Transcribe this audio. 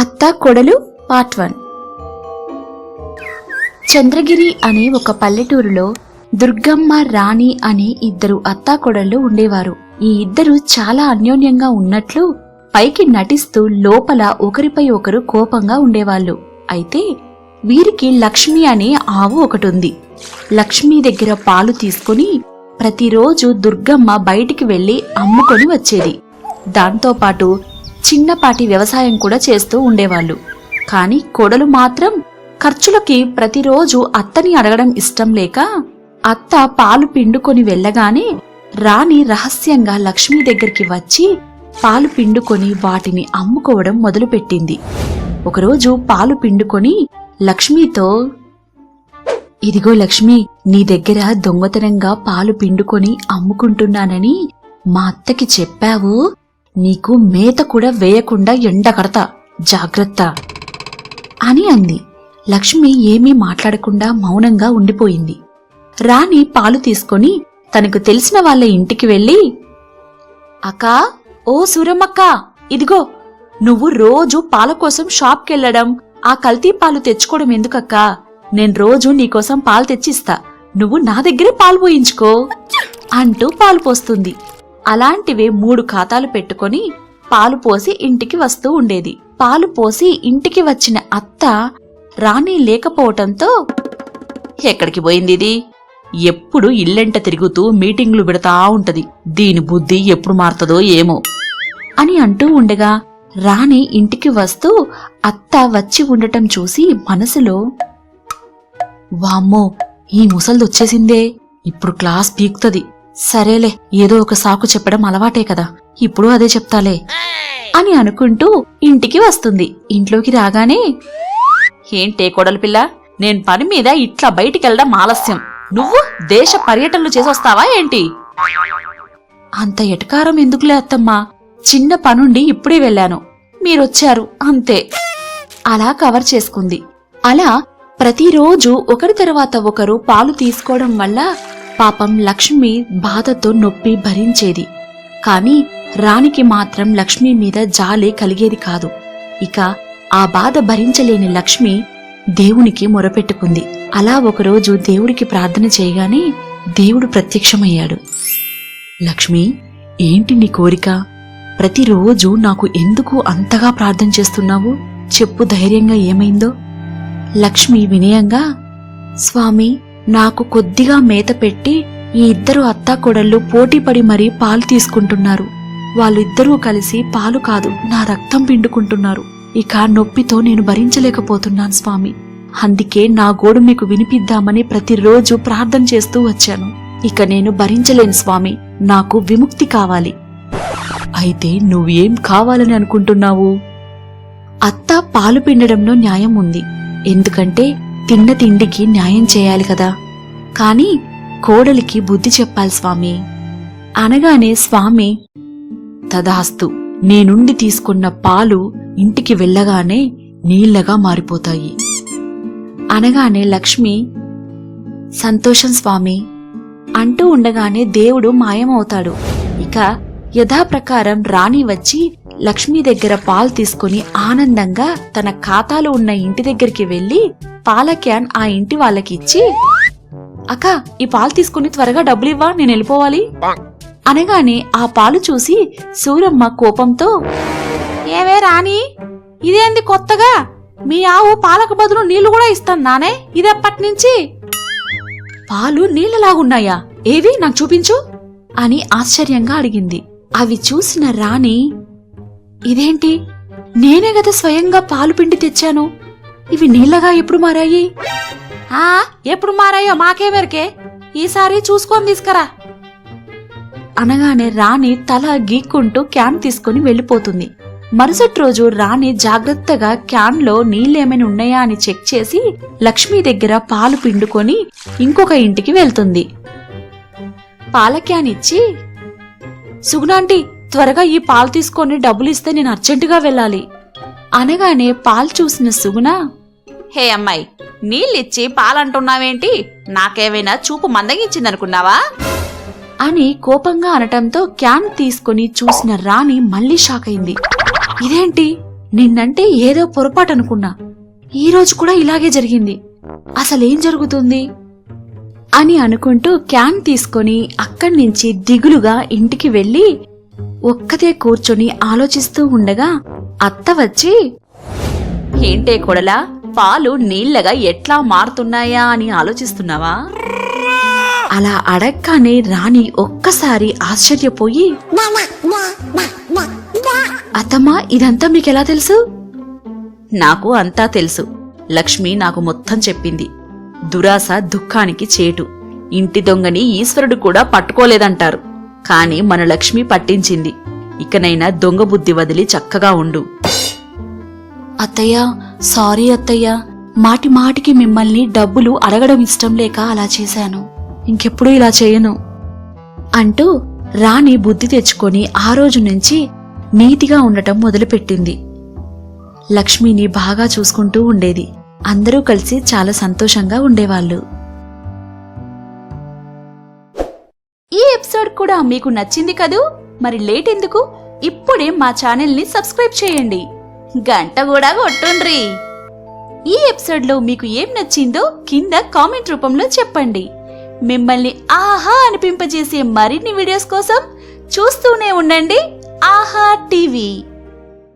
అత్త కొడలు part one. Chandragiri అనే ఒక పల్లెటూరులో దుర్గమ్మ రాణి అనే ఇద్దరు అత్తాకొడళ్ళు ఉండేవారు. ఈ ఇద్దరు చాలా అన్యోన్యంగా ఉన్నట్లు పైకి నటిస్తూ లోపల ఒకరిపై ఒకరు కోపంగా ఉండేవాళ్ళు. అయితే వీరికి లక్ష్మి అనే ఆవు ఒకటుంది. లక్ష్మి దగ్గర పాలు తీసుకుని ప్రతిరోజు దుర్గమ్మ బయటికి వెళ్ళి అమ్ముకొని వచ్చేది. దాంతోపాటు చిన్నపాటి వ్యవసాయం కూడా చేస్తూ ఉండేవాళ్ళు. కాని కొడలు మాత్రం ఖర్చులకి ప్రతిరోజు అత్తని అడగడం ఇష్టం లేక అత్త పాలు పిండుకొని వెళ్ళగానే రాణి రహస్యంగా లక్ష్మి దగ్గరికి వచ్చి పాలు పిండుకొని వాటిని అమ్ముకోవడం మొదలుపెట్టింది. ఒకరోజు పాలు పిండుకొని లక్ష్మితో ఇదిగో లక్ష్మి నీ దగ్గర దొంగతనంగా పాలు పిండుకొని అమ్ముకుంటున్నానని మా అత్తకి చెప్పావు. నీకు మేత కూడా వేయకుండా ఎండకడతా జాగ్రత్త అని అంది. లక్ష్మి ఏమీ మాట్లాడకుండా మౌనంగా ఉండిపోయింది. రాణి పాలు తీసుకొని తనకు తెలిసిన వాళ్ళ ఇంటికి వెళ్ళి అక్కా ఓ సూరమ్మక్క ఇదిగో నువ్వు రోజు పాల కోసం షాప్కెళ్ళడం ఆ కల్తీ పాలు తెచ్చుకోవడం ఎందుకక్కా? నేను రోజు నీకోసం పాలు తెచ్చిస్తా. నువ్వు నా దగ్గరే పాలు పోయించుకో అంటూ పాలు పోస్తుంది. అలాంటివే మూడు ఖాతాలు పెట్టుకొని పాలు పోసి ఇంటికి వస్తూ ఉండేది. పాలు పోసి ఇంటికి వచ్చిన అత్త రాణి లేకపోవటంతో ఎక్కడికి పోయింది ఇది? ఎప్పుడు ఇల్లెంట తిరుగుతూ మీటింగ్లు పెడతా ఉంటది. దీని బుద్ధి ఎప్పుడు మారుతుందో ఏమో అని అంటూ ఉండగా రాణి ఇంటికి వస్తూ అత్త వచ్చి ఉండటం చూసి మనసులో వామ్మో ఈ ముసల్దొచ్చేసిందే. ఇప్పుడు క్లాస్ పీక్తది. సరేలే ఏదో ఒక సాకు చెప్పడం అలవాటే కదా. ఇప్పుడు అదే చెప్తాలే. అని అనుకుంటూ ఇంటికి వస్తుంది. ఇంట్లోకి రాగానే ఏంటే కొడలు పిల్ల నేను పని మీద ఇట్లా బయటికెళ్ళడం ఆలస్యం. నువ్వు దేశ పర్యటనలు చేసొస్తావా ఏంటి? అంత ఎటకారం ఎందుకులే అత్తమ్మా. చిన్న పనుండి ఇప్పుడే వెళ్ళాను. మీరొచ్చారు అంతే. అలా కవర్ చేసుకుంది. అలా ప్రతిరోజు ఒకరి తర్వాత ఒకరు పాలు తీసుకోవడం వల్ల పాపం లక్ష్మి బాధతో నొప్పి భరించేది. కాని రాణికి మాత్రం లక్ష్మి మీద జాలి కలిగేది కాదు. ఇక ఆ బాధ భరించలేని లక్ష్మి దేవునికి మొరపెట్టుకుంది. అలా ఒకరోజు దేవుడికి ప్రార్థన చేయగానే దేవుడు ప్రత్యక్షమయ్యాడు. లక్ష్మి ఏంటి నీ కోరిక? ప్రతిరోజు నాకు ఎందుకు అంతగా ప్రార్థన చేస్తున్నావు? చెప్పు ధైర్యంగా ఏమైందో. లక్ష్మి వినయంగా స్వామి నాకు కొద్దిగా మేత పెట్టి ఈ ఇద్దరు అత్తాకొడళ్ళు పోటీపడి మరీ పాలు తీసుకుంటున్నారు. వాళ్ళిద్దరూ కలిసి పాలు కాదు నా రక్తం పిండుకుంటున్నారు. ఇక నొప్పితో నేను భరించలేకపోతున్నాను స్వామి. అందుకే నా గోడు మీకు వినిపిద్దామని ప్రతిరోజు ప్రార్థన చేస్తూ వచ్చాను. ఇక నేను భరించలేను స్వామి నాకు విముక్తి కావాలి. అయితే నువ్వేం కావాలని అనుకుంటున్నావు? అత్త పాలు పిండడంలో న్యాయం ఉంది. ఎందుకంటే తిన్న తిండికి న్యాయం చేయాలి కదా. కాని కోడలికి బుద్ధి చెప్పాలి స్వామి. అనగానే స్వామి తదాస్తు నేనుండి తీసుకున్న పాలు ఇంటికి వెళ్ళగానే నీళ్ళగా మారిపోతాయి. అనగానే లక్ష్మి సంతోషం స్వామి. అంటూ ఉండగానే దేవుడు మాయమవుతాడు. ఇక యథాప్రకారం రాణి వచ్చి లక్ష్మి దగ్గర పాలు తీసుకుని ఆనందంగా తన ఖాతాలో ఉన్న ఇంటి దగ్గరికి వెళ్ళి పాల క్యాన్ ఆ ఇంటి వాళ్ళకి ఇచ్చి అక్క ఈ పాలు తీసుకుని త్వరగా డబ్బులు ఇవ్వా నేను వెళ్ళిపోవాలి. అనగానే ఆ పాలు చూసి సూరమ్మ కోపంతో ఏవే రాణి ఇదేంది కొత్తగా? మీ ఆవు పాలకు బదులు నీళ్ళు కూడా ఇస్తాందానే? ఇదెప్పటి నుంచి? పాలు నీళ్ళలాగున్నాయా? ఏవి? నాకు చూపించు. అని ఆశ్చర్యంగా అడిగింది. అవి చూసిన రాణి ఇదేంటి? నేనే గదా స్వయంగా పాలు పిండి తెచ్చాను. ఇవి నీళ్ళగా ఎప్పుడు మారాయి? ఆ ఎప్పుడు మారాయో మాకేమెరకే ఈసారి చూసుకొని తీసుకురా. అనగానే రాణి తల గీక్కుంటూ క్యాన్ తీసుకుని వెళ్ళిపోతుంది. మరుసటి రోజు రాణి జాగ్రత్తగా క్యాన్లో నీళ్ళేమైనా ఉన్నాయా అని చెక్ చేసి లక్ష్మి దగ్గర పాలు పిండుకొని ఇంకొక ఇంటికి వెళ్తుంది. పాల క్యాన్ ఇచ్చి సుగుణాంటీ త్వరగా ఈ పాలు తీసుకొని డబ్బులు ఇస్తే నేను అర్జెంటుగా వెళ్ళాలి. అనగానే పాలు చూసిన సుగుణ హే అమ్మాయి నీళ్ళిచ్చి పాలంటున్నావేంటి? నాకేమైనా చూపు మందగించిందనుకున్నావా? అని కోపంగా అనటంతో క్యాన్ తీసుకుని చూసిన రాణి మళ్ళీ షాక్ అయింది. ఇదేంటి? నిన్నంటే ఏదో పొరపాటు అనుకున్నా ఈ రోజు కూడా ఇలాగే జరిగింది. అసలేం జరుగుతుంది? అని అనుకుంటూ క్యాన్ తీసుకొని అక్కడి నుంచి దిగులుగా ఇంటికి వెళ్ళి ఒక్కతే కూర్చొని ఆలోచిస్తూ ఉండగా అత్త వచ్చి ఏంటే కొడలా? పాలు నీళ్ళగా ఎట్లా మారుతున్నాయా అని ఆలోచిస్తున్నావా? అలా అడగ్గానే రాణి ఒక్కసారి ఆశ్చర్యపోయి అత్తమ్మా ఇదంతా మీకెలా తెలుసు? నాకు అంతా తెలుసు. లక్ష్మి నాకు మొత్తం చెప్పింది. దురాశ దుఃఖానికి చేటు. ఇంటి దొంగని ఈశ్వరుడు కూడా పట్టుకోలేదంటారు. కాని మన లక్ష్మి పట్టించింది. ఇకనైనా దొంగ బుద్ధి వదిలి చక్కగా ఉండు. అత్తయ్య సారీ అత్తయ్య. మాటి మాటికి మిమ్మల్ని డబ్బులు అడగడం ఇష్టం లేక అలా చేశాను. ఇంకెప్పుడు ఇలా చేయను. అంటూ రాణి బుద్ధి తెచ్చుకొని ఆ రోజు నుంచి నీతిగా ఉండటం మొదలుపెట్టింది. లక్ష్మిని బాగా చూసుకుంటూ ఉండేది. అందరూ కలిసి చాలా సంతోషంగా ఉండేవాళ్ళు. ఈ ఎపిసోడ్ కూడా మీకు నచ్చింది కదూ? మరి లేట్ ఎందుకు? ఇప్పుడే మా ఛానల్ని సబ్స్క్రైబ్ చేయండి. గంట కూడా కొట్టుండ్రి. ఈ ఎపిసోడ్లో మీకు ఏం నచ్చిందో కింద కామెంట్ రూపంలో చెప్పండి. మిమ్మల్ని ఆహా అనిపింపజేసే మరిన్ని వీడియోస్ కోసం చూస్తూనే ఉండండి ఆహా టీవీ.